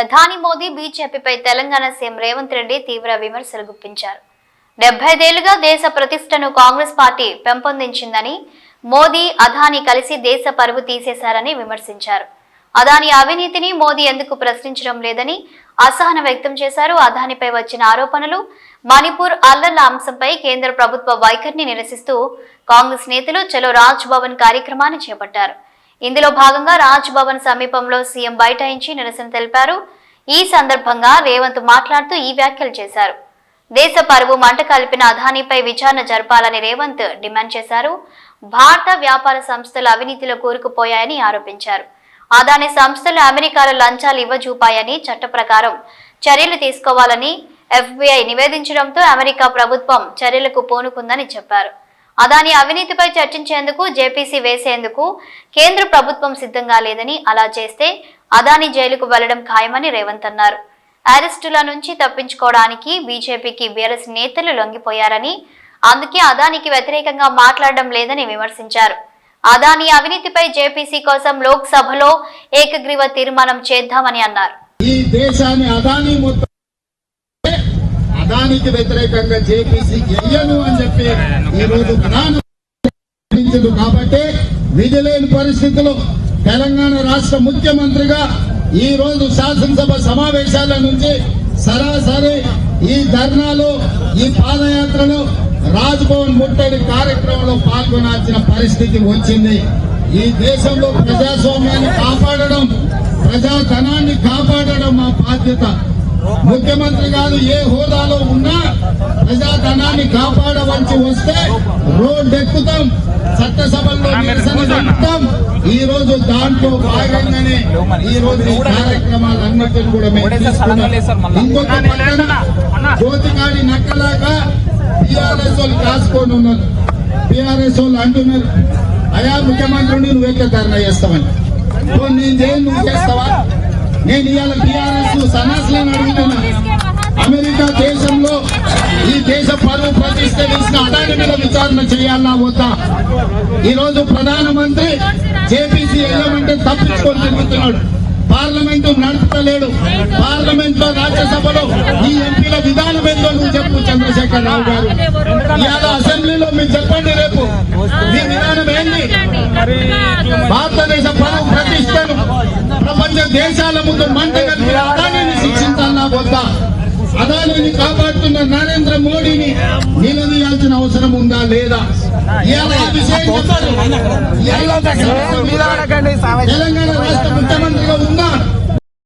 ప్రధాని మోదీ బీజేపీపై తెలంగాణ సీఎం రేవంత్ రెడ్డి తీవ్ర విమర్శలు గుప్పించారు. డెబ్బైదేళ్ళుగా దేశ ప్రతిష్టను కాంగ్రెస్ పార్టీ పెంపొందించిందని మోదీ అదానీ కలిసి దేశ పరువు తీసేశారని విమర్శించారు. అదాని అవినీతిని మోదీ ఎందుకు ప్రశ్నించడం లేదని అసహనం వ్యక్తం చేశారు. అదానిపై వచ్చిన ఆరోపణలు మణిపూర్ అల్లర్ల అంశంపై కేంద్ర ప్రభుత్వ వైఖరిని నిరసిస్తూ కాంగ్రెస్ నేతలు చలో రాజ్ భవన్ కార్యక్రమాన్ని చేపట్టారు. ఇందులో భాగంగా రాజ్ భవన్ సమీపంలో సీఎం బైఠాయించి నిరసన తెలిపారు. ఈ సందర్భంగా రేవంత్ మాట్లాడుతూ ఈ వ్యాఖ్యలు చేశారు. దేశ పరువు మంట కలిపిన అదానీపై విచారణ జరపాలని రేవంత్ డిమాండ్ చేశారు. భారత వ్యాపార సంస్థలు అవినీతిలో కూరుకుపోయాయని ఆరోపించారు. అదాని సంస్థలు అమెరికాలో లంచాలు ఇవ్వజూపాయని చట్ట ప్రకారం చర్యలు తీసుకోవాలని ఎఫ్బిఐ నివేదించడంతో అమెరికా ప్రభుత్వం చర్యలకు పూనుకుందని చెప్పారు. అదాని అవినీతిపై చర్చించేందుకు జేపీసీ వేసేందుకు కేంద్ర ప్రభుత్వం సిద్ధంగా లేదని అలా చేస్తే అదాని జైలుకు వెళ్ళడం ఖాయమని రేవంత్ అన్నారు. అరెస్టుల నుంచి తప్పించుకోవడానికి బీజేపీకి బీఆర్ఎస్ నేతలు లొంగిపోయారని అందుకే అదానికి వ్యతిరేకంగా మాట్లాడడం లేదని విమర్శించారు. అదాని అవినీతిపై జేపీసీ కోసం లోక్సభలో ఏకగ్రీవ తీర్మానం చేద్దామని అన్నారు. ఈ దేశాన్ని అదాని మొత్తం అదానికి వ్యతిరేకంగా జేపీసీ ఎయ్యను అని చెప్పి ఈ రోజు ప్రధాన ప్రకటించదు కాబట్టి విధి లేని పరిస్థితుల్లో తెలంగాణ రాష్ట్ర ముఖ్యమంత్రిగా ఈ రోజు శాసనసభ సమావేశాల నుంచి సరాసరి ఈ ధర్నాలో ఈ పాదయాత్రలో రాజ్భవన్ ముట్టడి కార్యక్రమంలో పాల్గొనాల్సిన పరిస్థితి వచ్చింది. ఈ దేశంలో ప్రజాస్వామ్యాన్ని కాపాడడం ప్రజాధనాన్ని కాపాడడం మా బాధ్యత. ముఖ్యమంత్రి కాదు ఏ హోదాలో ఉన్నా ప్రజాధనాన్ని కాపాడవలసి వస్తే రోడ్డు ఎక్కుతాం చట్టసభల్లో నిరసన చెప్తాం. ఈ రోజు దాంట్లో భాగంగానే ఈ రోజు ఈ కార్యక్రమాలన్నిటిని కూడా మేము తీసుకున్నాం. ఇంకొక పక్కన జ్యోతికాడి నక్కలాగా టిఆర్ఎస్ వాళ్ళు కాసుకొని ఉన్నారు. టిఆర్ఎస్ వాళ్ళు అంటున్నారు అయా ముఖ్యమంత్రిని నువ్వు ఎట్లా ధర్నా చేస్తావని? నేను చేయను నువ్వు చేస్తావా? నేను ఇవాళ టిఆర్ఎస్ సన్నాసులను అడుగుతున్నా అమెరికా దేశంలో ఈ దేశ పరువు ప్రతిష్ట తీసిన అదాని మీద విచారణ చేయాలా వద్దా? ఈరోజు ప్రధానమంత్రి జేపీసీ వెళ్ళమంటే తప్పించుకొని తిరుగుతున్నాడు. పార్లమెంటు నడుపుతలేడు పార్లమెంట్లో రాజ్యసభలో ఈ ఎంపీల విధానం ఏందో నువ్వు చెప్పు చంద్రశేఖర్ రావు గారు. ఇవాళ అసెంబ్లీలో మీరు చెప్పండి రేపు. మీ విధానం ఏంది భారతదేశ పరువు ప్రతిష్టను ప్రపంచ దేశాల ముందు మంట కలిపి అదానిని శిక్షించాలన్నా వద్దా అదానిని కాపాడుతున్న నరేంద్ర మోడీని నిలదీయాల్సిన అవసరం ఉందా లేదా? తెలంగాణ రాష్ట్ర ముఖ్యమంత్రి